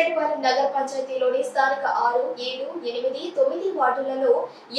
బుచ్చిరెడ్డిపాలెం నగర పంచాయతీలోని స్థానిక ఆరు ఏడు ఎనిమిది తొమ్మిది వార్డులలో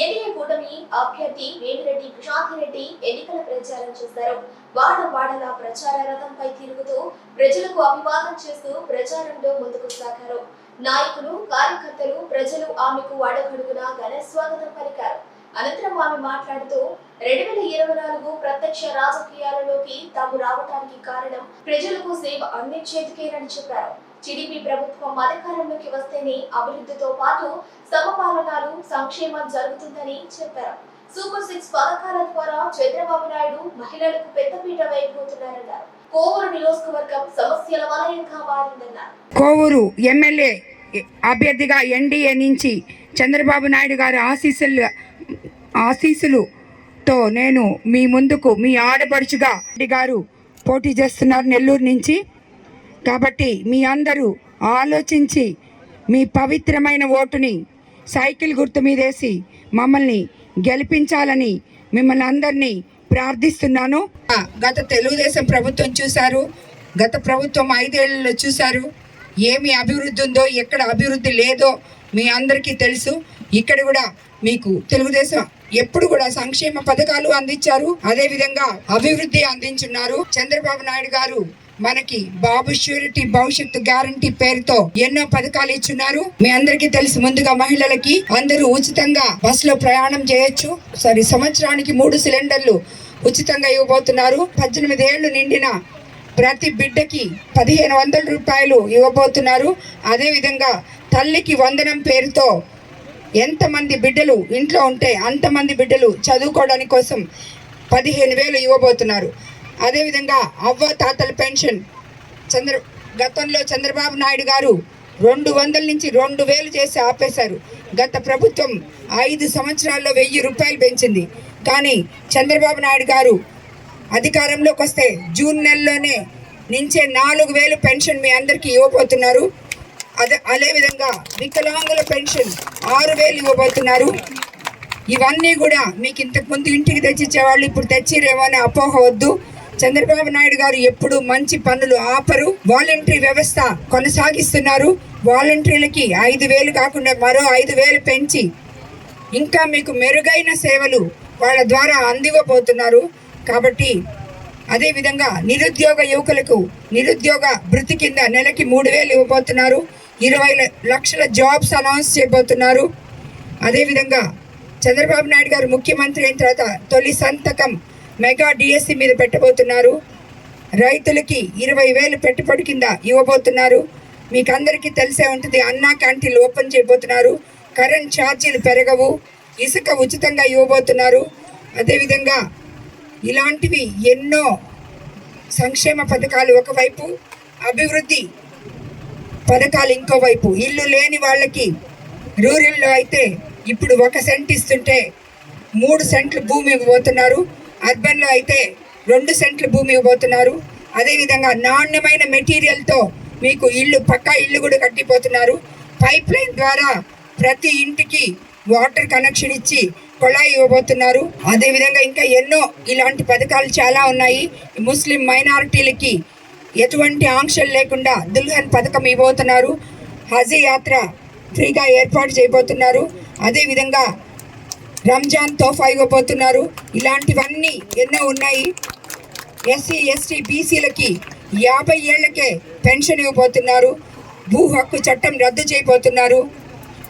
ఎన్డీఏ కూటమి అభ్యర్థి వేమిరెడ్డి ప్రశాంతిరెడ్డి ఎన్నికల ప్రచారం చేశారు. వాడ వాడల ప్రచార రథంపై తిరుగుతూ ప్రజలకు అభివాదం చేస్తూ ప్రచారంలో ముందుకు సాగారు. నాయకులు కార్యకర్తలు ప్రజలు ఆమెకు అడగడుగున ఘన స్వాగతం పలికారు. అనంతరం ఆమె మాట్లాడుతూ రెండు వేల ఇరవై నాలుగు ప్రత్యక్ష రాజకీయాలలోకి తాము రావడానికి కారణం ప్రజలకు సేవ అందించేందుకేనని చెప్పారు. టీడీపీ ప్రభుత్వం అధికారంలోకి వస్తేనే అభివృద్ధితో పాటు సమపాలనాలు సంక్షేమం జరుగుతుందని చెప్పారు. సూపర్ సిక్స్ పథకాల ద్వారా చంద్రబాబు నాయుడు మహిళలకు పెద్దపీట వేయబోతున్నారన్నారు. కోవూరు నియోజకవర్గం సమస్యల వలయంగా మారిందన్నారు. కోవూరు ఎమ్మెల్యే అభ్యర్థిగా ఎన్డీఏ నుంచి చంద్రబాబు నాయుడు గారి ఆశీస్సులు ఆశీస్సులుతో నేను మీ ముందుకు మీ ఆడపడుచుగా రెడ్డి గారు పోటీ చేస్తున్నారు నెల్లూరు నుంచి. కాబట్టి మీ అందరూ ఆలోచించి మీ పవిత్రమైన ఓటుని సైకిల్ గుర్తు మీదేసి మమ్మల్ని గెలిపించాలని మిమ్మల్ని అందరినీ ప్రార్థిస్తున్నాను. గత తెలుగుదేశం ప్రభుత్వం చూశారు గత ప్రభుత్వం ఐదేళ్ళలో చూశారు ఏమి అభివృద్ధి ఉందో ఎక్కడ అభివృద్ధి లేదో మీ అందరికీ తెలుసు. ఇక్కడ కూడా మీకు తెలుగుదేశం ఎప్పుడు కూడా సంక్షేమ పథకాలు అందించారు. అదే విధంగా అభివృద్ధి అందించున్నారు. చంద్రబాబు నాయుడు గారు మనకి బాబు ష్యూరిటీ భవిష్యత్తు గ్యారంటీ పేరుతో ఎన్నో పథకాలు ఇచ్చున్నారు. మీ అందరికీ తెలుసు ముందుగా మహిళలకి అందరూ ఉచితంగా బస్సులో ప్రయాణం చేయొచ్చు. సారీ సంవత్సరానికి మూడు సిలిండర్లు ఉచితంగా ఇవ్వబోతున్నారు. పద్దెనిమిది ఏళ్ళు నిండిన ప్రతి బిడ్డకి పదిహేను వందల రూపాయలు ఇవ్వబోతున్నారు. అదేవిధంగా తల్లికి వందనం పేరుతో ఎంతమంది బిడ్డలు ఇంట్లో ఉంటే అంతమంది బిడ్డలు చదువుకోవడానికి కోసం పదిహేను వేలు ఇవ్వబోతున్నారు. అదేవిధంగా అవ్వ తాతల పెన్షన్ చంద్ర గతంలో చంద్రబాబు నాయుడు గారు రెండు వందల నుంచి రెండు వేలు చేసి ఆపేశారు. గత ప్రభుత్వం ఐదు సంవత్సరాల్లో వెయ్యి రూపాయలు పెంచింది. కానీ చంద్రబాబు నాయుడు గారు అధికారంలోకి వస్తే జూన్ నెలలోనే నుంచే నాలుగు వేలు పెన్షన్ మీ అందరికీ ఇవ్వబోతున్నారు. అదే అదేవిధంగా వికలాంగుల పెన్షన్ ఆరు వేలు ఇవ్వబోతున్నారు. ఇవన్నీ కూడా మీకు ఇంతకు ముందు ఇంటికి తెచ్చిచ్చేవాళ్ళు ఇప్పుడు తెచ్చిరేమో అనే అపోహ వద్దు. చంద్రబాబు నాయుడు గారు ఎప్పుడు మంచి పనులు ఆపరు. వాలంటరీ వ్యవస్థ కొనసాగిస్తున్నారు. వాలంటీర్లకి ఐదు వేలు కాకుండా మరో ఐదు వేలు పెంచి ఇంకా మీకు మెరుగైన సేవలు వాళ్ళ ద్వారా అందివ్వబోతున్నారు. కాబట్టి అదేవిధంగా నిరుద్యోగ యువకులకు నిరుద్యోగ భృతి కింద నెలకి మూడు వేలు ఇవ్వబోతున్నారు. ఇరవై లక్షల జాబ్స్ అనౌన్స్ చేయబోతున్నారు. అదేవిధంగా చంద్రబాబు నాయుడు గారు ముఖ్యమంత్రి అయిన తర్వాత తొలి సంతకం మెగా డిఎస్సి మీద పెట్టబోతున్నారు. రైతులకి ఇరవై వేలు పెట్టుబడి కింద ఇవ్వబోతున్నారు. మీకు అందరికీ తెలిసే ఉంటుంది అన్నా క్యాంటీన్లు ఓపెన్ చేయబోతున్నారు. కరెంట్ ఛార్జీలు పెరగవు ఇసుక ఉచితంగా ఇవ్వబోతున్నారు. అదేవిధంగా ఇలాంటివి ఎన్నో సంక్షేమ పథకాలు ఒకవైపు అభివృద్ధి పథకాలు ఇంకోవైపు. ఇల్లు లేని వాళ్ళకి రూరల్లో అయితే ఇప్పుడు ఒక సెంట్ ఇస్తుంటే మూడు సెంట్లు భూమి ఇవ్వబోతున్నారు. అర్బన్లో అయితే రెండు సెంట్లు భూమి ఇవ్వబోతున్నారు. అదేవిధంగా నాణ్యమైన మెటీరియల్తో మీకు ఇల్లు పక్కా ఇల్లు కూడా కట్టిపోతున్నారు. పైప్ లైన్ ద్వారా ప్రతి ఇంటికి వాటర్ కనెక్షన్ ఇచ్చి కొళాయి ఇవ్వబోతున్నారు. అదేవిధంగా ఇంకా ఎన్నో ఇలాంటి పథకాలు చాలా ఉన్నాయి. ముస్లిం మైనారిటీలకి ఎటువంటి ఆంక్షలు లేకుండా దుల్హన్ పథకం ఇవ్వబోతున్నారు. హజ్ యాత్ర ఫ్రీగా ఏర్పాటు చేయబోతున్నారు. అదేవిధంగా రంజాన్ తోఫా ఇవ్వబోతున్నారు. ఇలాంటివన్నీ ఎన్నో ఉన్నాయి. ఎస్సీ ఎస్టీ బీసీలకి యాభై ఏళ్ళకే పెన్షన్ ఇవ్వబోతున్నారు. భూ హక్కు చట్టం రద్దు చేయబోతున్నారు.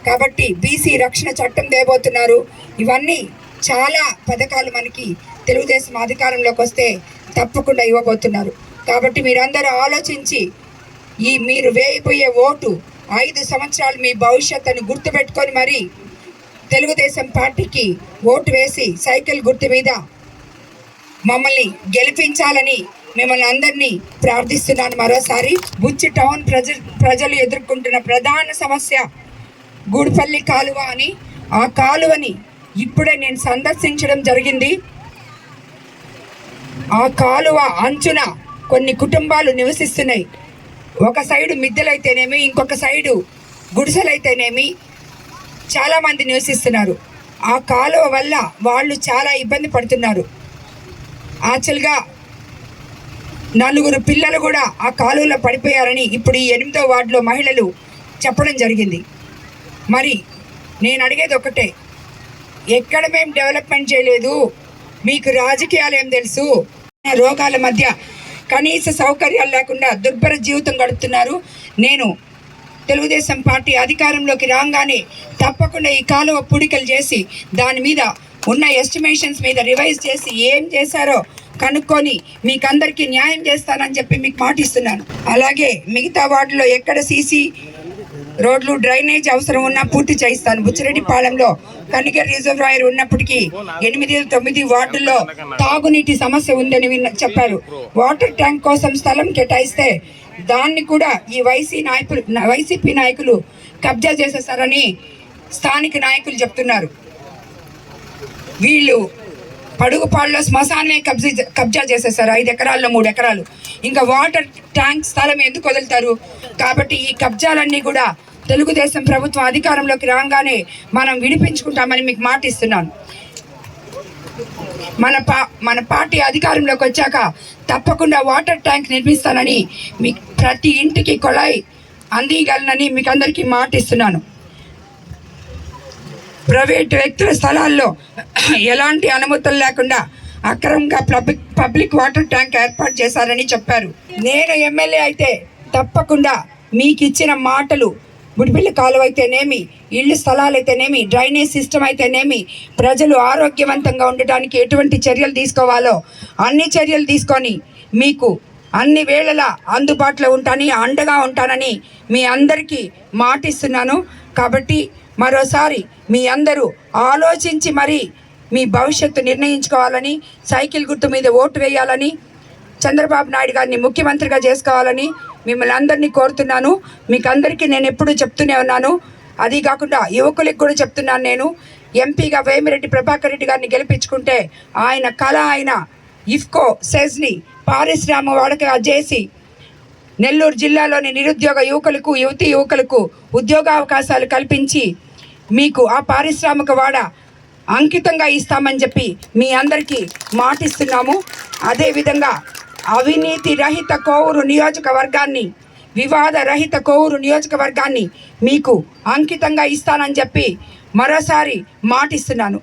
కాబట్టి బీసీ రక్షణ చట్టం తేబోతున్నారు. ఇవన్నీ చాలా పథకాలు మనకి తెలుగుదేశం అధికారంలోకి వస్తే తప్పకుండా ఇవ్వబోతున్నారు. కాబట్టి మీరందరూ ఆలోచించి ఈ మీరు వేయబోయే ఓటు ఐదు సంవత్సరాలు మీ భవిష్యత్తును గుర్తుపెట్టుకొని మరి తెలుగుదేశం పార్టీకి ఓటు వేసి సైకిల్ గుర్తు మీద మమ్మల్ని గెలిపించాలని మిమ్మల్ని అందరినీ ప్రార్థిస్తున్నాను మరోసారి. బుచ్చి టౌన్ ప్రజ ప్రజలు ఎదుర్కొంటున్న ప్రధాన సమస్య గూడిపల్లి కాలువ అని. ఆ కాలువని ఇప్పుడే నేను సందర్శించడం జరిగింది. ఆ కాలువ అంచున కొన్ని కుటుంబాలు నివసిస్తున్నాయి. ఒక సైడు మిద్దెలైతేనేమి ఇంకొక సైడు గుడిసెలైతేనేమి చాలామంది నివసిస్తున్నారు. ఆ కాలువ వల్ల వాళ్ళు చాలా ఇబ్బంది పడుతున్నారు. యాక్చువల్గా నలుగురు పిల్లలు కూడా ఆ కాలువలో పడిపోయారని ఇప్పుడు ఈ ఎనిమిదో వార్డులో మహిళలు చెప్పడం జరిగింది. మరి నేను అడిగేది ఒకటే ఎక్కడ మేము డెవలప్మెంట్ చేయలేదు మీకు రాజకీయాలు ఏం తెలుసు? రోగాల మధ్య కనీస సౌకర్యాలు లేకుండా దుర్భర జీవితం గడుపుతున్నారు. నేను తెలుగుదేశం పార్టీ అధికారంలోకి రాగానే తప్పకుండా ఈ కాలువ పూడికలు చేసి దాని మీద ఉన్న ఎస్టిమేషన్స్ మీద రివైజ్ చేసి ఏం చేశారో కనుక్కొని మీకందరికీ న్యాయం చేస్తానని చెప్పి మీకు మాటిస్తున్నాను. అలాగే మిగతా వార్డులో ఎక్కడ సీసీ రోడ్లు డ్రైనేజ్ అవసరం ఉన్నా పూర్తి చేయిస్తాను. బుచ్చిరెడ్డిపాలెంలో కనిగర్ రిజర్వాయర్ ఉన్నప్పటికీ ఎనిమిది తొమ్మిది వార్డుల్లో తాగునీటి సమస్య ఉందని విన్న చెప్పారు. వాటర్ ట్యాంక్ కోసం స్థలం కేటాయిస్తే దాన్ని కూడా ఈ వైసీ నాయకులు వైసీపీ నాయకులు కబ్జా చేసేసారని స్థానిక నాయకులు చెప్తున్నారు. వీళ్ళు పడుగుపాడులో శ్మశానమే కబ్జా కబ్జా చేసేసారు ఐదు ఎకరాల్లో మూడు ఎకరాలు. ఇంకా వాటర్ ట్యాంక్ స్థలం ఎందుకు వదులుతారు? కాబట్టి ఈ కబ్జాలన్నీ కూడా తెలుగుదేశం ప్రభుత్వం అధికారంలోకి రాగానే మనం విడిపించుకుంటామని మీకు మాట ఇస్తున్నాను. మన పా మన పార్టీ అధికారంలోకి వచ్చాక తప్పకుండా వాటర్ ట్యాంక్ నిర్మిస్తానని మీ ప్రతి ఇంటికి కొళాయి అందియగలనని మీకు అందరికీ మాట ఇస్తున్నాను. ప్రైవేట్ వ్యక్తుల స్థలాల్లో ఎలాంటి అనుమతులు లేకుండా అక్రమంగా పబ్లిక్ పబ్లిక్ వాటర్ ట్యాంక్ ఏర్పాటు చేశారని చెప్పారు. నేను ఎమ్మెల్యే అయితే తప్పకుండా మీకు ఇచ్చిన మాటలు బుడిపిల్లి కాలువ అయితేనేమి ఇళ్ళు స్థలాలు అయితేనేమి డ్రైనేజ్ సిస్టమ్ అయితేనేమి ప్రజలు ఆరోగ్యవంతంగా ఉండటానికి ఎటువంటి చర్యలు తీసుకోవాలో అన్ని చర్యలు తీసుకొని మీకు అన్ని వేళలా అందుబాటులో ఉంటానని అండగా ఉంటానని మీ అందరికీ మాటిస్తున్నాను. కాబట్టి మరోసారి మీ అందరూ ఆలోచించి మరి మీ భవిష్యత్తు నిర్ణయించుకోవాలని సైకిల్ గుర్తు మీద ఓటు వేయాలని చంద్రబాబు నాయుడు గారిని ముఖ్యమంత్రిగా చేసుకోవాలని మిమ్మల్ని అందరినీ కోరుతున్నాను. మీకు అందరికీ నేను ఎప్పుడూ చెప్తూనే ఉన్నాను. అది కాకుండా యువకులకు కూడా చెప్తున్నాను నేను. ఎంపీగా వేమిరెడ్డి ప్రభాకర్ రెడ్డి గారిని గెలిపించుకుంటే ఆయన కళ ఆయన ఇఫ్కో సెజ్ని పారిశ్రామ వాడక చేసి నెల్లూరు జిల్లాలోని నిరుద్యోగ యువకులకు యువతి యువకులకు ఉద్యోగావకాశాలు కల్పించి మీకు ఆ పారిశ్రామిక వాడ అంకితంగా ఇస్తామని చెప్పి మీ అందరికీ మాటిస్తున్నాము. అదేవిధంగా అవినీతి రహిత కోవూరు నియోజకవర్గాన్ని వివాద రహిత కోవూరు నియోజకవర్గాన్ని మీకు అంకితంగా ఇస్తానని చెప్పి మరోసారి మాటిస్తున్నాను.